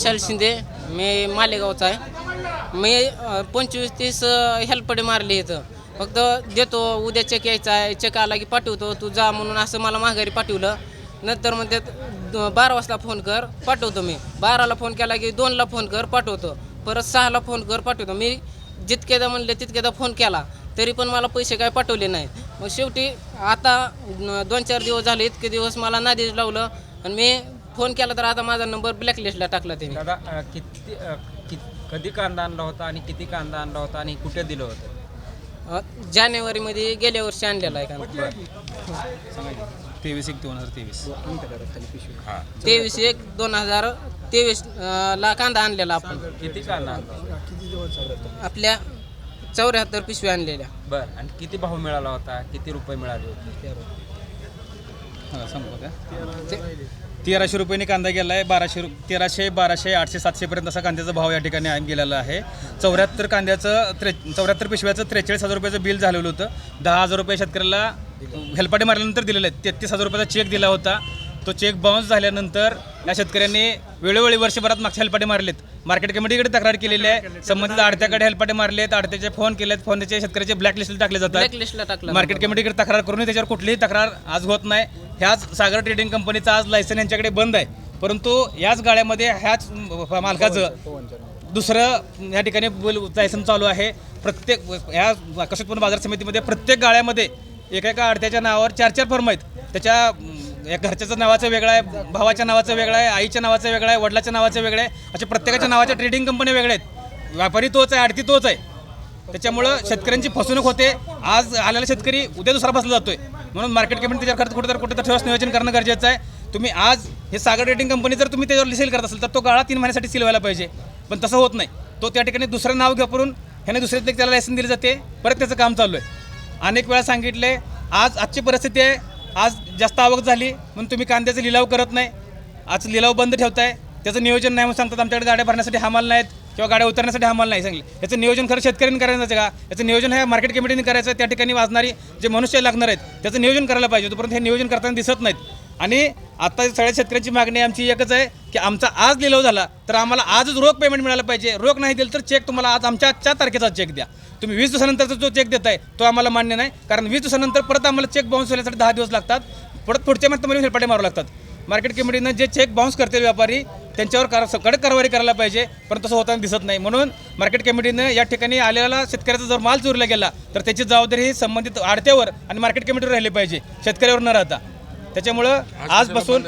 विशाल शिंदे मी मालेगावचा आहे. मी पंचवीस तीस हेल्पडे मारले इथं. फक्त देतो उद्या चेक यायचा आहे चेक आला की पाठवतो तू जा म्हणून असं मला माघारी पाठवलं. नंतर मग त्यात द- बारा वाजता फोन कर पाठवतो मी. बाराला फोन केला की दोनला फोन कर पाठवतो. परत सहाला फोन कर पाठवतो. मी जितकेदा म्हणले तितकेदा फोन केला. तरी पण मला पैसे काय पाठवले नाही मग शेवटी आता दोन चार दिवस झाले इतके दिवस मला नादीच लावलं. आणि मी फोन केला तर आता माझा नंबर ब्लॅकलिस्टला टाकला त्यांनी दादा अ, किती अ, कि- कधी कांदा आणला होता आणि किती कांदा आणला होता आणि कुठे दिलं होतं? अ, जानेवारीमध्ये गेल्या वर्षी आणलेला आहे का तेवीस एक दोन हजार तेवीस. तेवीस एक दोन हजार तेवीस अ, ला कांदा आणलेला आपण. किती कांदा आणला होता? आपल्या चौऱ्याहत्तर पिशवी आणलेल्या. बरं. आणि किती भाव मिळाला होता? किती रुपये मिळाले होते? हां तेराशे रुपयांनी कांदा गेला आहे बाराशे रु तेराशे बाराशे आठशे सातशेपर्यंत असा कांद्याचा भाव या ठिकाणी आहे- गेलेला आहे. चौऱ्याहत्तर कांद्याचं त्रे चौऱ्याहत्तर पिशव्याचं त्रेचाळीस हजार रुपयाचं बिल झालेलं होतं. दहा हजार रुपये शेतकऱ्याला हेल्पाटे मारल्यानंतर दिलेलं आहे तेहतीस हजार रुपयाचा चेक दिला होता. तो चेक बाउन्स झाल्यानंतर या शेतकऱ्यांनी वेळोवेळी वर्षभरात मागच्या हेल्पाटे मारलेत. मार्केट कमिटीकडे तक्रार केलेली आहे. संबंधित आडत्याकडे हेल्पाटे मारलेत. आडत्याचे फोन केलेत. फोन त्याचे शेतकऱ्याचे ब्लॅकलिस्टला टाकले जातात. मार्केट कमिटीकडे तक्रार करूनही त्याच्यावर कुठलीही तक्रार आज होत नाही. ह्याच सागर ट्रेडिंग कंपनीचा आज लायसन यांच्याकडे बंद आहे. परंतु याच गाड्यामध्ये ह्याच मालकाचं दुसरं या ठिकाणी लायसन चालू आहे. प्रत्येक ह्या आकर्षित बाजार समितीमध्ये प्रत्येक गाळ्यामध्ये एका एका आडत्याच्या नावावर चार चार फर्म आहेत. त्याच्या या घरच्याचं नावाचं वेगळं आहे भावाच्या नावाचं वेगळं आहे आईच्या नावाचं वेगळं आहे वडिलाच्या नावाचं वेगळं आहे. अशा प्रत्येकाच्या नावाच्या ट्रेडिंग कंपन्या वेगळ्या आहेत. व्यापारी तोच आहे आडती तोच आहे. त्याच्यामुळं शेतकऱ्यांची फसवणूक होते. आज आलेला शेतकरी उद्या दुसरा फसला जातोय. म्हणून मार्केट कमिटी त्याच्यावर खर्च कुठेतरी कुठेतरी ठेवस नियोजन करणं गरजेचं आहे. तुम्ही आज हे सागर रेटिंग कंपनी जर तुम्ही त्याच्यावर सेल करत असेल तर तो गाळा तीन महिन्यासाठी सील व्हायला पाहिजे. पण तसं होत नाही. तो त्या ठिकाणी दुसरं नाव घेऊन ह्याने दुसऱ्या त्याला लायसन दिली जाते. परत त्याचं काम चालू आहे. अनेक वेळा सांगितले आज आजची परिस्थिती आहे. आज जास्त आवक झाली. म्हणून तुम्ही कांद्याचा लिलाव करत नाही. आज लिलाव बंद ठेवताय. त्याचं नियोजन नाही म्हणून सांगतात आमच्याकडे गाड्या भरण्यासाठी हमाल नाहीत. किंवा गाड्या उतरण्यासाठी आम्हाला नाही सांगले. याचं नियोजन खरं शेतकऱ्यांनी करायचं का? याचं नियोजन हे मार्केट कमिटीने करायचं त्या ठिकाणी वाजणारी जे मनुष्य लागणार आहेत त्याचं नियोजन करायला पाहिजे. तोपर्यंत हे नियोजन करताना दिसत नाहीत. आणि आता सगळ्या शेतकऱ्यांची मागणी आमची एकच आहे की आमचा आज लिलाव झाला तर आम्हाला आजच रोख पेमेंट मिळालं पाहिजे. रोख नाही दिलं तर चेक तुम्हाला आज आमच्या आजच्या तारखेचा चेक द्या. तुम्ही वीस दिवसानंतरचा जो चेक देताय तो आम्हाला मान्य नाही. कारण वीस दिवसानंतर परत आम्हाला चेक बाउन्स होण्यासाठी दहा दिवस लागतात. परत पुढच्या महिन्यात हेलपाटे मारू लागतात. मार्केट कमिटीनं जे चेक बाउन्स करतील व्यापारी त्यांच्यावर कार कडक कारवाई करायला पाहिजे पण तसं होताना दिसत नाही. म्हणून मार्केट कमिटीनं या ठिकाणी आलेला शेतकऱ्याचा जर माल चोरीला गेला तर त्याची जबाबदारी ही संबंधित आडत्यावर आणि मार्केट कमिटीवर राहिली पाहिजे. शेतकऱ्यावर न राहता. त्याच्यामुळं आजपासून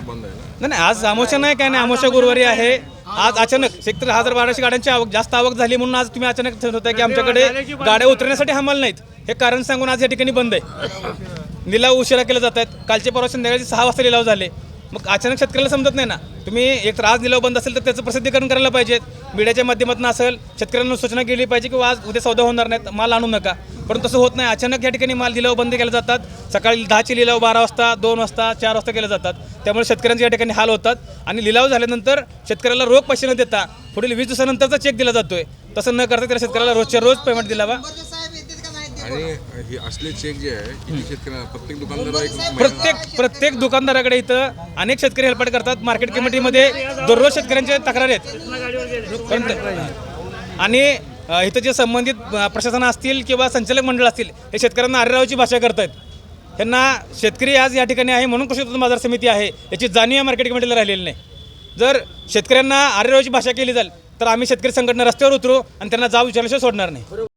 बंद आहे? नाही आज अमोशा नाही काय नाही अमोशा गुरुवारी आहे. आज अचानक सेक्टर हजार बाराशे गाड्यांची आवक जास्त आवक झाली म्हणून आज तुम्ही अचानक होता की आमच्याकडे गाड्या उतरण्यासाठी हमाल नाहीत. हे कारण सांगून आज या ठिकाणी बंद आहे. लिलाव उशिरा केले जात आहेत. कालचे परवा संध्याकाळी सहा वाजता लिलाव झाले. मग अचानक शेतकऱ्याला समजत नाही ना. तुम्ही एक तर आज लिलाव बंद असेल तर त्याचं प्रसिद्धीकरण करायला पाहिजे मीडियाच्या माध्यमातून असेल शेतकऱ्यांना सूचना केली पाहिजे की आज उद्या सौदा होणार नाहीत माल आणू नका. पण तसं होत नाही. अचानक या ठिकाणी माल लिलाव बंद केले जातात. सकाळी दहाचे लिलाव बारा वाजता दोन वाजता चार वाजता केले जातात. त्यामुळे शेतकऱ्यांचे या ठिकाणी हाल होतात. आणि लिलाव झाल्यानंतर शेतकऱ्याला रोख पैसे न देता पुढील वीस दिवसानंतरचा चेक दिला जातोय. तसं न करता त्याला शेतकऱ्याला रोजच्या रोज पेमेंट दिलावा. आणि हे असले चेक जे आहे किती शेतकऱ्यांना प्रत्येक दुकानदार एक महिना- प्रत्येक प्रत्येक दुकानदाराकडे इथं अनेक शेतकरी हेल्पट करतात. मार्केट कमिटीमध्ये दररोज शेतकऱ्यांच्या तक्रारी आहेत. पण- आणि अ, इथं जे संबंधित अ, प्रशासन असतील किंवा संचालक मंडळ असतील हे शेतकऱ्यांना आरेरावाची भाषा करतायत. त्यांना शेतकरी आज या ठिकाणी आहे म्हणून कृषी उत्पन्न बाजार समिती आहे याची जाणीव या मार्केट कमिटीला राहिलेली नाही. जर शेतकऱ्यांना आरेरावाची भाषा केली जाईल तर आम्ही शेतकरी संघटना रस्त्यावर उतरू आणि त्यांना जाब विचारल्याशिवाय सोडणार नाही.